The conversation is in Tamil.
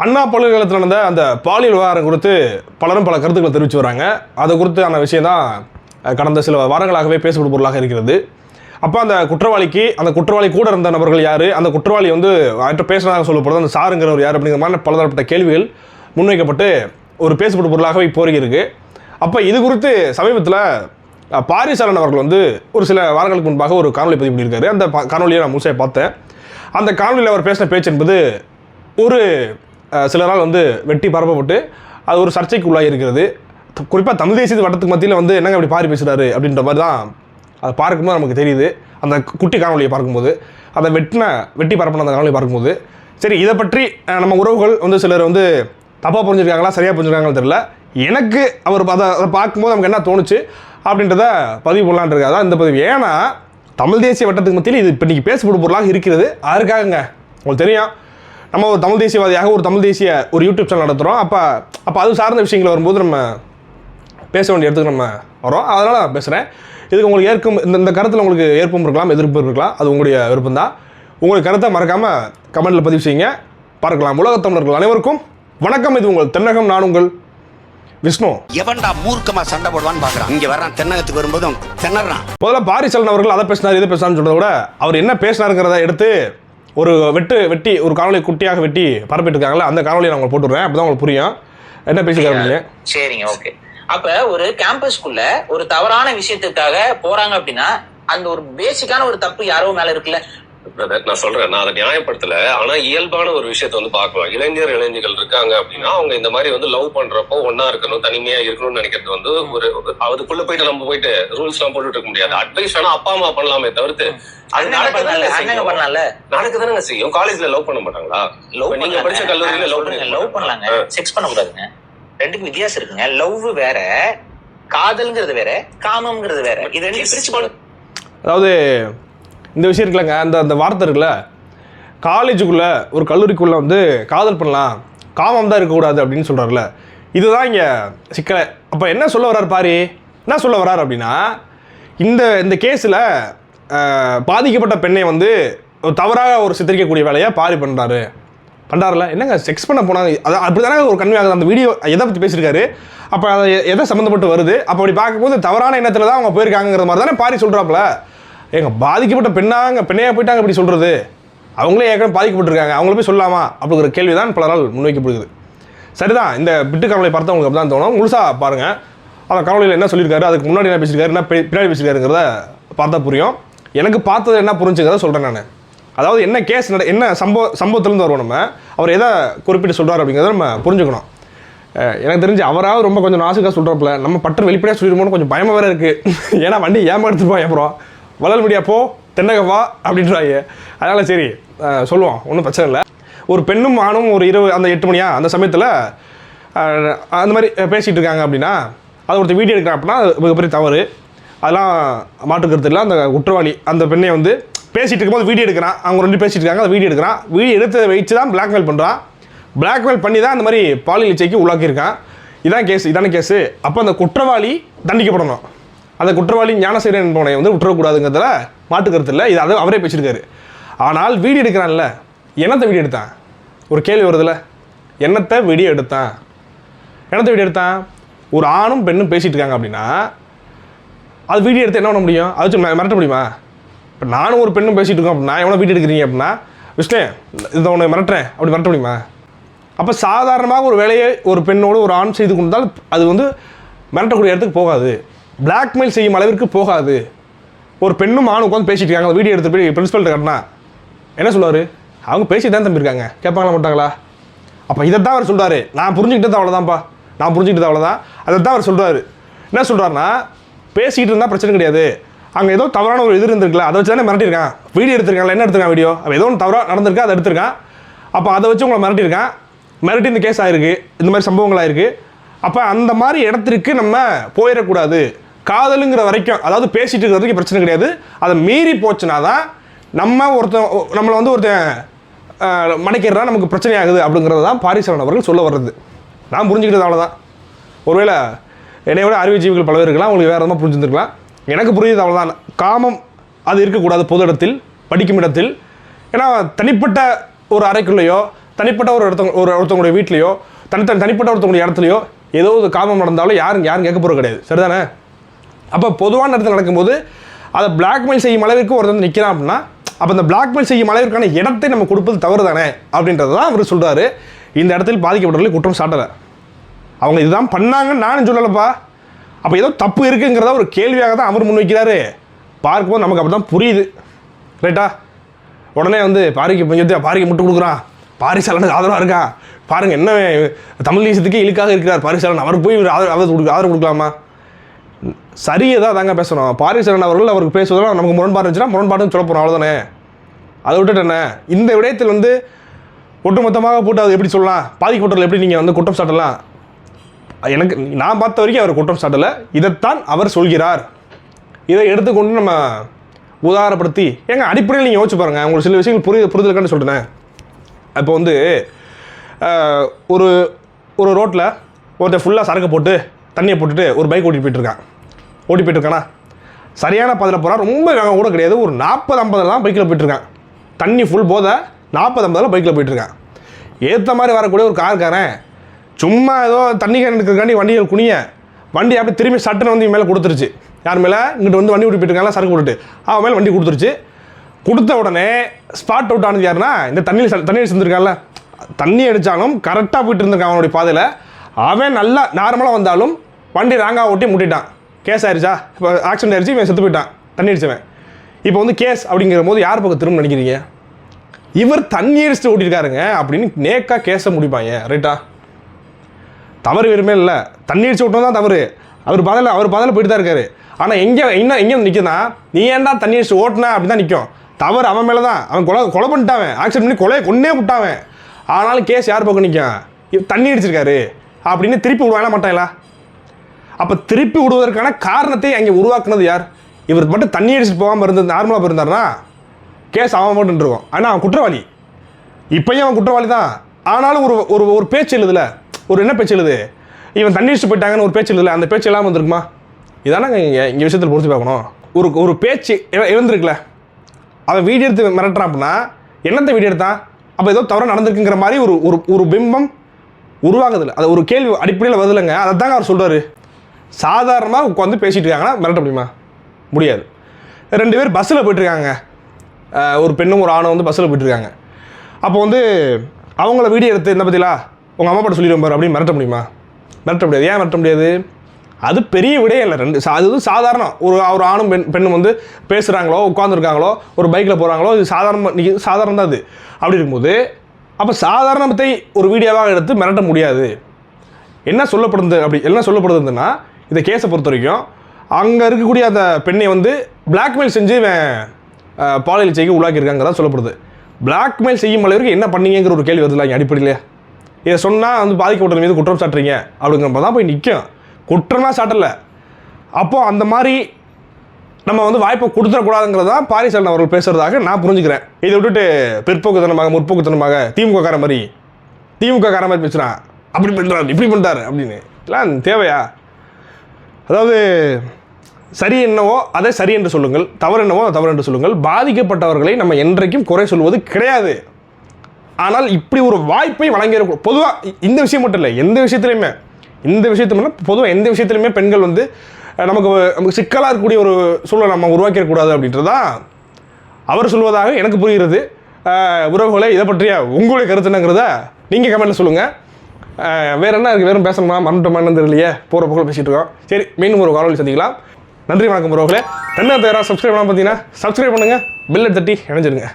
அண்ணா பல்கலைக்கழகத்தில் நடந்த அந்த பாலியல் விவகாரம் குறித்து பலரும் பல கருத்துக்களை தெரிவித்து வராங்க. அது குறித்தான விஷயம் தான் கடந்த சில வாரங்களாகவே பேசப்படும் பொருளாக இருக்கிறது. அப்போ அந்த குற்றவாளிக்கு அந்த குற்றவாளி கூட இருந்த நபர்கள் யார்? அந்த குற்றவாளி வந்து அவர்கிட்ட பேசுனதாக சொல்லப்படுது. அந்த சாருங்கிறவர் யார் அப்படிங்கிற மாதிரி பலதரப்பட்ட கேள்விகள் முன்வைக்கப்பட்டு ஒரு பேசப்படும் பொருளாகவே இப்போ இருக்குது அப்போ இது குறித்து சமீபத்தில் அஹ், பாரிசாலன் அவர்கள் வந்து ஒரு சில வாரங்களுக்கு முன்பாக ஒரு காணொலி பதிவு பண்ணியிருக்காரு. அந்த காணொலியை நான் முழுசாக பார்த்தேன். அந்த காணொலியில் அவர் பேசின பேச்சு என்பது ஒரு சிலரால் சில நாள் வந்து வெட்டி பரப்பப்பட்டு அது ஒரு சர்ச்சைக்கு உள்ளாகி இருக்கிறது. குறிப்பாக தமிழ் தேசிய வட்டத்துக்கு மத்தியில் வந்து என்னங்க அப்படி பாரி பேசுகிறாரு அப்படின்ற மாதிரி தான் அதை பார்க்கும்போது நமக்கு தெரியுது. அந்த குட்டி காணொலியை பார்க்கும்போது அதை வெட்டின வெட்டி பரப்பின அந்த காணொலியை பார்க்கும்போது. சரி இதை பற்றி நம்ம உறவுகள் வந்து சிலர் வந்து தப்பாக புரிஞ்சிருக்காங்களா சரியாக புரிஞ்சிருக்காங்களா தெரியல. எனக்கு அவர் அதை அதை பார்க்கும்போது நமக்கு என்ன தோணுச்சு அப்படின்றத பதிவு பண்ணலான் இருக்கு. அதான் இந்த பதிவு. ஏன்னா தமிழ் தேசிய வட்டத்துக்கு மத்தியில் இது இப்போ நீங்கள் பேசப்படும் பொருளாக இருக்கிறது. அதற்காகங்க உங்களுக்கு தெரியும். நம்ம ஒரு தமிழ் தேசியவாதியாக ஒரு தமிழ் தேசிய ஒரு யூடியூப் சேனல் நடத்துகிறோம் அப்போ அப்போ அது சார்ந்த விஷயங்கள் வரும்போது நம்ம பேச வேண்டிய இடத்துக்கு நம்ம வரோம். அதனால் நான் பேசுகிறேன் இதுக்கு உங்களுக்கு ஏற்கும் இந்த இந்த கருத்தில் உங்களுக்கு ஏற்பும் இருக்கலாம் எதிர்ப்பும் இருக்கலாம். அது உங்களுடைய விருப்பம் தான் உங்களுக்கு கருத்தை மறக்காமல் கமெண்ட்டில் பதிவு செய்யுங்க. பார்க்கலாம். உலகத் தமிழர்கள் அனைவருக்கும் வணக்கம். இது உங்கள் தென்னகம் நான் உங்கள் விஷ்ணு. எவன்டா மூர்க்கமா சண்டை போடுவான்னு பாக்குறான். இங்க வர்றான் தென்னகத்துக்கு வரும்போது திணறான். முதல்ல பாரிசலன் அவர்கள் அதை பேசினார் இதை பேசினார்னு சொல்றதை விட அவர் என்ன பேசினாருங்கிறத எடுத்து ஒரு வெட்டு வெட்டி ஒரு காணொலி குட்டியாக வெட்டி பரப்பிட்டு இருக்காங்களா அந்த காணொலியை நான் உங்களுக்கு போட்டுடுறேன் அப்போ உங்களுக்கு புரியும். என்ன பேசிக்கிறாங்க சரிங்க ஓகே அப்ப ஒரு கேம்பஸ்க்குள்ள ஒரு தவறான விஷயத்துக்காக போறாங்க அப்படின்னா அந்த ஒரு பேசிக்கான ஒரு தப்பு யாரோ மேல இருக்குல்ல. பிரதர் நான் சொல்றேன். நான் அதை நியாயப்படுத்தல. ஆனா இயல்பான ஒரு விஷயத்த வந்து பார்க்கலாம். இளைஞர் இளைஞர்கள் இருக்காங்க அப்படின்னா அவங்க இந்த மாதிரி வந்து லவ் பண்றப்போ ஒன்னா இருக்கணும் தனிமையா இருக்கணும்னு நினைக்கிறது வந்து ஒரு அதுக்குள்ள போயிட்டு நம்ம போயிட்டு ரூல்ஸ் எல்லாம் போட்டுட்டு இருக்க முடியாது. அட்வைஸ் வேணா அப்பா அம்மா பண்ணலாமே தவிர்த்து அது நடக்கதானங்க செய்யும். காலேஜ்ல லவ் பண்ண மாட்டாங்களா? லவ் நீங்க படிச்ச கல்லூரியில லவ் லவ் பண்ணலாங்க. செக்ஸ் பண்ண கூடாதுங்க ரெண்டுக்கு வித்தியாசம் இருக்குங்க. லவ் வேற காதல்ங்கிறது வேற காமம்ங்கிறது வேற. இது ரெண்டு பிரிச்சு அதாவது இந்த விஷயம் இருக்குல்லங்க. அந்த அந்த வார்த்தை இருக்குல்ல? காலேஜுக்குள்ளே ஒரு கல்லூரிக்குள்ளே வந்து காதல் பண்ணலாம். காமம் தான் இருக்கக்கூடாது அப்படின்னு சொல்கிறார்ல இதுதான் இங்கே சிக்கலை. அப்போ என்ன சொல்ல வர்றார் பாரு. என்ன சொல்ல வர்றார் அப்படின்னா இந்த இந்த கேஸில் பாதிக்கப்பட்ட பெண்ணை வந்து ஒரு தவறாக ஒரு சித்தரிக்கக்கூடிய வேலையை பாரி பண்ணுறாரு பண்ணுறாருல என்னங்க செக்ஸ் பண்ண போனாங்க. அது அப்படி தானே ஒரு கன்வே ஆகுது. அந்த வீடியோ எதை பற்றி பேசியிருக்காரு? அப்போ அதை எதை சம்மந்தப்பட்டு வருது? அப்போ அப்படி பார்க்கும்போது தவறான எண்ணத்தில் தான் அவங்க போயிருக்காங்கிற மாதிரி தானே பாரி சொல்கிறாப்புல ஏங்க பாதிக்கப்பட்ட பெண்ணாங்க பெண்ணையா போயிட்டாங்க இப்படி சொல்கிறது அவங்களே ஏற்கனவே பாதிக்கப்பட்டிருக்காங்க. அவங்கள போய் சொல்லலாமா? அப்படிங்கிற கேள்வி தான் பலரால் முன்வைக்கப்படுகிறது. சரிதான் இந்த பிட்டு கவலை பார்த்தவங்களுக்கு அப்படி தான் தோணும். முழுசாக பாருங்கள் அந்த கவலையில் என்ன சொல்லியிருக்காரு? அதுக்கு முன்னாடி என்ன பேசியிருக்காரு? என்ன பின்னாடி பேசியிருக்காருங்கிறத பார்த்தா புரியும். எனக்கு பார்த்தது என்ன புரிஞ்சுங்கிறத சொல்கிறேன் நான். அதாவது என்ன கேஸ் நட என்ன சம்பவ சம்பவத்திலேருந்து வருவோம் நம்ம? அவர் எதை குறிப்பிட்டு சொல்கிறார் அப்படிங்கிறத நம்ம புரிஞ்சுக்கணும். எனக்கு தெரிஞ்சு அவராவது ரொம்ப கொஞ்சம் நாசுக்காக சொல்கிறப்பல நம்ம பட்டு வெளிப்படையாக சொல்லிடுமோன்னு கொஞ்சம் பயமாக வேறு இருக்குது ஏன்னா வண்டி ஏமா எடுத்துப்போம் அப்புறம். வளல் மீடியா போ தென்னகவா அப்படின்றாங்க அதனால் சரி சொல்லுவோம் ஒன்றும் பிரச்சனை இல்லை. ஒரு பெண்ணும் ஆணும் ஒரு இரவு அந்த எட்டு மணியா அந்த சமயத்தில் அந்த மாதிரி பேசிகிட்டு இருக்காங்க அப்படின்னா அது ஒருத்தர் வீடியோ எடுக்கிறான் அப்படின்னா அது மிகப்பெரிய தவறு. அதெல்லாம் மாற்றுக்கிறது இல்லை. அந்த குற்றவாளி அந்த பெண்ணை வந்து பேசிகிட்டு இருக்கும்போது வீடியோ எடுக்கிறான். அவங்க ரெண்டு பேசிட்டு இருக்காங்க அந்த வீடியோ எடுக்கிறான். வீடியோ எடுத்த வச்சு தான் பிளாக்மெயில் பண்ணுறான் பிளாக்மெயில் பண்ணி தான் அந்த மாதிரி பாலியல் இச்சைக்கு உள்ளாக்கியிருக்கான். இதான் கேஸ் இதான கேஸு அப்போ அந்த குற்றவாளி தண்டிக்கப்படணும். அந்த குற்றவாளி ஞானசீரன் என்பவனை வந்து விட்டுறக்கூடாதுங்கிறதுல மாட்டு கருத்து இல்லை. இது அதை அவரே பேசியிருக்காரு. ஆனால் வீடியோ எடுக்கிறான்ல. என்னத்தை வீடியோ எடுத்தான்? ஒரு கேள்வி வருதுல்ல என்னத்தை வீடியோ எடுத்தான்? என்னத்தை வீடியோ எடுத்தான்? ஒரு ஆணும் பெண்ணும் பேசிகிட்டு இருக்காங்க அப்படின்னா அது வீடியோ எடுத்து என்ன பண்ண முடியும்? அது வச்சு மிரட்ட முடியுமா? இப்போ நானும் ஒரு பெண்ணும் பேசிகிட்டு இருக்கோம் அப்படின்னா எவ்வளோ வீடியோ எடுக்கிறீங்க அப்படின்னா விஷ்ணு இதை உன்னை மிரட்டுறேன். அப்படி மிரட்ட முடியுமா? அப்போ சாதாரணமாக ஒரு வேலையை ஒரு பெண்ணோடு ஒரு ஆண் செய்து கொண்டால் அது வந்து மிரட்டக்கூடிய இடத்துக்கு போகாது. பிளாக்மெயில் செய்யும் அளவிற்கு போகாது. ஒரு பெண்ணும் ஆணும் உட்காந்து பேசிட்டு இருக்காங்க. அந்த வீடியோ எடுத்து போய் பிரின்சிபல்கிட்ட கட்டினா என்ன சொல்லுவார்? அவங்க பேசி தான் தம்பி இருக்காங்க. கேட்பாங்களா மாட்டாங்களா? அப்போ இதை தான் அவர் சொல்கிறாரு நான் புரிஞ்சுக்கிட்டது அவ்வளோதான்ப்பா நான் புரிஞ்சுக்கிட்டது அவ்வளோதான் அதை தான் அவர் சொல்கிறாரு என்ன சொல்கிறாருன்னா பேசிக்கிட்டு இருந்தால் பிரச்சனை கிடையாது. அங்கே ஏதோ தவறான ஒரு இது இருந்திருக்கல அதை வச்சு தானே மிரட்டியிருக்கான். வீடியோ எடுத்திருக்காங்களா என்ன எடுத்திருக்கான் வீடியோ? அப்போ ஏதோ ஒன்று தவறாக நடந்திருக்கா அதை எடுத்திருக்கான். அப்போ அதை வச்சு உங்களை மிரட்டியிருக்கான். மிரட்டி இந்த கேஸ் ஆயிருக்கு. இந்த மாதிரி சம்பவங்கள் ஆயிருக்கு. அப்போ அந்த மாதிரி இடத்திற்கு நம்ம போயிடக்கூடாது. காதலுங்கிற வரைக்கும் அதாவது பேசிட்டு இருக்கிற வரைக்கும் பிரச்சனை கிடையாது. அதை மீறி போச்சுன்னா தான் நம்ம ஒருத்தன் நம்மளை வந்து ஒருத்தன் அஹ், நமக்கு பிரச்சனை ஆகுது அப்படிங்கிறது தான் பாரிசரன் அவர்கள் சொல்ல வர்றது. நான் புரிஞ்சுக்கிட்டது அவ்வளோதான் ஒருவேளை என்னை விட அறிவு ஜீவிகள் பல பேர் இருக்கலாம் உங்களுக்கு வேறு விதமாக புரிஞ்சுருக்கலாம் எனக்கு புரியுது அவ்வளோதான் காமம் அது இருக்கக்கூடாது பொது இடத்தில் படிக்கும் இடத்தில். ஏன்னா தனிப்பட்ட ஒரு அறைக்குள்ளேயோ தனிப்பட்ட ஒரு ஒருத்தவங்க ஒரு ஒருத்தவங்களுடைய வீட்லையோ தனித்தனி தனிப்பட்ட ஒருத்தவங்களுடைய இடத்துலையோ ஏதோ ஒரு காமம் நடந்தாலும் யாரும் யாரும் கேட்க போகிறது கிடையாது. சரிதானே? அப்போ பொதுவான இடத்துல நடக்கும்போது அதை பிளாக்மெயில் செய்யும் அளவிற்கு ஒருத்தர் வந்து நிற்கிறான் அப்படின்னா அப்போ அந்த பிளாக்மெயில் செய்யும் அளவிற்கான இடத்தை நம்ம கொடுப்பது தவறு தானே அப்படின்றது தான் அவர் சொல்கிறாரு இந்த இடத்தில் பாதிக்கப்பட்டவர்களை குற்றம் சாட்டலை. அவங்க இதுதான் பண்ணாங்கன்னு நானும் சொல்லலப்பா. அப்போ ஏதோ தப்பு இருக்குங்கிறத ஒரு கேள்வியாக தான் அவர் முன்வைக்கிறாரு. பார்க்கும்போது நமக்கு அப்படி தான் புரியுது ரைட்டா உடனே வந்து பாரிக்கு பஞ்சத்தை பாரிக்கு முட்டு கொடுக்குறான். பாரிசாலனுக்கு ஆதரவாக இருக்கான் பாருங்கள் என்ன தமிழ் தேசத்துக்கே இழுக்காக இருக்கிறார் பாரிசாலன். அவர் போய் ஆதரவு ஆதரவு கொடுக்க ஆதரவு கொடுக்கலாமா? சரியை தான் தாங்க பேசணும் பாரிசரன் அவர்கள் அவருக்கு பேசுவதெல்லாம் நமக்கு முரண்பாடு இருந்துச்சுன்னா முரண்பாடுன்னு சொல்ல போகிறோம் அவ்வளோதானே அதை விட்டுட்டு என்ன? இந்த விடயத்தில் வந்து ஒட்டுமொத்தமாக போட்டு அது எப்படி சொல்லலாம்? பாதிக்கப்பட்டவர்கள் எப்படி நீங்கள் வந்து குற்றம் சாட்டலாம்? எனக்கு நான் பார்த்த வரைக்கும் அவர் குற்றம் சாட்டலை. இதைத்தான் அவர் சொல்கிறார். இதை எடுத்துக்கொண்டு நம்ம உதாரணப்படுத்தி ஏங்க அடிப்படையில் நீங்கள் யோசிச்சு பாருங்கள் உங்களுக்கு சில விஷயங்கள் புரிய புரிதலுக்கான்னு சொல்கிறேன் இப்போ வந்து ஒரு ஒரு ரோட்டில் ஒருத்தர் ஃபுல்லாக சரக்கு போட்டு தண்ணியை போட்டுட்டு ஒரு பைக் ஓட்டிட்டு போயிட்டுருக்கான் ஓட்டி போயிட்டு சரியான பதில் போகிறான் ரொம்ப வேகம் கூட கிடையாது. ஒரு நாற்பது ஐம்பதில் தான் பைக்கில் போயிட்டுருக்கான். தண்ணி ஃபுல் போத. நாற்பது ஐம்பதில் பைக்கில் போயிட்டுருக்கான். ஏற்ற மாதிரி வரக்கூடிய ஒரு கார்காரன் சும்மா ஏதோ தண்ணி கேன் வண்டிகள் குனிய வண்டி அப்படியே திரும்பி சட்டுன்னு வந்து மேலே கொடுத்துருச்சு. யார் மேலே? இங்கிட்டு வந்து வண்டி ஓட்டி போயிட்டு சரக்கு போட்டுட்டு. அவன் மேலே வண்டி கொடுத்துருச்சு. கொடுத்த உடனே ஸ்பாட் அவுட் ஆனது யாருன்னா இந்த தண்ணியில் ச- தண்ணியில் தண்ணி அடித்தாலும் கரெக்டாக போயிட்டு இருந்திருக்கான் அவனுடைய பாதையில். அவன் நல்லா நார்மலாக வந்தாலும் வண்டி ராங்காக ஓட்டி முட்டிட்டான். கேஸ் ஆயிடுச்சா இப்போ ஆக்சிடென்ட் ஆயிடுச்சு இவன் செத்து போயிட்டான். தண்ணி அடிச்சவன். இப்போ வந்து கேஸ் அப்படிங்கிற போது யார் பக்கம் திரும்ப நினைக்கிறீங்க? இவர் தண்ணி அடிச்சுட்டு ஓட்டியிருக்காருங்க அப்படின்னு நேக்காக கேஸை முடிப்பாங்க ரைட்டா தவறு வெறுமே இல்லை. தண்ணி அடிச்சு விட்டோம் தான் தவறு. அவர் பதில் அவர் பதில் போயிட்டு தான் இருக்காரு. ஆனால் எங்கே இன்னும் எங்கே வந்து நிற்குதுன்னா நீ ஏன்டா தண்ணி அடிச்சு ஓட்டின அப்படி தான் நிற்கும் தவறு அவன் மேலே தான் அவன் கொலை கொலை பண்ணிட்டாவன் ஆக்சிடென்ட் பண்ணி கொலையை கொன்னே விட்டாவன் ஆனாலும் கேஸ் யார் பக்கம் நிற்கும் தண்ணி அடிச்சிருக்காரு. அப்படின்னு திருப்பி விடுவாங்களா மாட்டாங்களா? அப்போ திருப்பி விடுவதற்கான காரணத்தை அங்கே உருவாக்குனது யார்? இவர் மட்டும் தண்ணி அடிச்சுட்டு போகாமல் இருந்தது நார்மலாக இருந்தாருன்னா கேஸ் அவன் மட்டும் இருக்கும் ஆனால் அவன் குற்றவாளி. இப்பயும் அவன் குற்றவாளி தான். ஆனாலும் ஒரு ஒரு ஒரு பேச்சு எழுதுல. ஒரு என்ன பேச்சு எழுது? இவன் தண்ணி அடிச்சுட்டு போயிட்டாங்கன்னு ஒரு பேச்சு எழுதுல. அந்த பேச்சு இல்லாமல் வந்திருக்குமா? இதானங்க இங்கே இங்கே விஷயத்தில் பொறுத்து பார்க்கணும். ஒரு ஒரு பேச்சு இவ- அவன் வீடியோ எடுத்து மிரட்டுறான் அப்படின்னா என்னத்தை வீடியோ எடுத்தான்? அப்போ ஏதோ தவறு நடந்திருக்குங்கிற மாதிரி ஒரு ஒரு ஒரு பிம்பம் உருவாகுதில்ல அது ஒரு கேள்வி அடிப்படையில் வருதுலங்க. அதை தாங்க அவர் சொல்கிறாரு சாதாரணமாக உட்காந்து பேசிட்டு இருக்காங்கன்னா மிரட்ட முடியுமா? முடியாது. ரெண்டு பேர் பஸ்ஸில் போயிட்டுருக்காங்க. ஒரு பெண்ணும் ஒரு ஆணும் வந்து பஸ்ஸில் போயிட்டுருக்காங்க. அப்போ வந்து அவங்கள வீடியோ எடுத்து என்ன பற்றிலா உங்கள் அம்மா பாட்ட சொல்லிடுவோம் பாரு அப்படின்னு மிரட்ட முடியுமா? மிரட்ட முடியாது. ஏன் மிரட்ட முடியாது? அது பெரிய விடையே இல்லை. ரெண்டு சா- அது வந்து சாதாரணம். ஒரு ஒரு ஆணும் பெண் பெண்ணும் வந்து பேசுகிறாங்களோ உட்காந்துருக்காங்களோ ஒரு பைக்கில் போகிறாங்களோ இது சாதாரண நீ- சாதாரணம் தான் அது. அப்படி இருக்கும்போது அப்போ சாதாரணத்தை ஒரு வீடியோவாக எடுத்து மிரட்ட முடியாது. என்ன சொல்லப்படுது அப்படி என்ன சொல்லப்படுதுன்னா இந்த கேஸை பொறுத்த வரைக்கும் அங்கே இருக்கக்கூடிய அந்த பெண்ணை வந்து பிளாக்மெயில் செஞ்சு இவன் பாலியல் செய்ய உள்ளாக்கியிருக்காங்கிறதா சொல்லப்படுது. பிளாக்மெயில் செய்யும் அளவிற்கு என்ன பண்ணீங்கிற ஒரு கேள்வி வருதுல இங்கே அடிப்படையில்? இதை சொன்னால் வந்து பாதிக்கப்பட்ட மீது குற்றம் சாட்டுறீங்க அப்படிங்கிறப்ப தான் போய் நிற்கும் குற்றம்னா சாட்டலை. அப்போது அந்த மாதிரி நம்ம வந்து வாய்ப்பை கொடுத்துடக்கூடாதுங்கிறது தான் பாரிசலன் அவர்கள் பேசுகிறதாக நான் புரிஞ்சுக்கிறேன். இதை விட்டுட்டு பிற்போக்குத்தனமாக முற்போக்குத்தனமாக திமுக கார மாதிரி திமுக கார மாதிரி பேசுகிறான் அப்படி பண்ணுறாரு இப்படி பண்ணுறாரு அப்படின்னு. இதெல்லாம் தேவையா? அதாவது சரி என்னவோ அதை சரி என்று சொல்லுங்கள். தவறு என்னவோ அதை தவறு என்று சொல்லுங்கள். பாதிக்கப்பட்டவர்களை நம்ம என்றைக்கும் குறை சொல்வது கிடையாது. ஆனால் இப்படி ஒரு வாய்ப்பை வழங்கியிருக்க பொதுவாக இந்த விஷயம் மட்டும் இல்லை எந்த விஷயத்துலையுமே இந்த விஷயத்துல பொதுவாக எந்த விஷயத்துலையுமே பெண்கள் வந்து நமக்கு நமக்கு சிக்கலாக இருக்கக்கூடிய ஒரு சூழலை நம்ம உருவாக்கிடக்கூடாது அப்படின்றதா? அவர் சொல்வதாக எனக்கு புரிகிறது. உறவுகளை இதை பற்றிய உங்களுடைய கருத்துனங்கிறத நீங்கள் கமெண்ட்டில் சொல்லுங்கள் வேறு என்ன இருக்குது வேறும் பேசணுமா? மறந்துட்டோமான்னு தெரியலையே. போகிற போக்கில் பேசிகிட்டு இருக்கோம். சரி மீண்டும் ஒரு காணொலி சந்திக்கலாம். நன்றி வணக்கம் உறவுகளே. தென்னத்தை யாராவது சப்ஸ்கிரைப் பண்ணால் பார்த்தீங்கன்னா சப்ஸ்கிரைப் பண்ணுங்கள் பில்லை தட்டி இணைஞ்சிருங்க.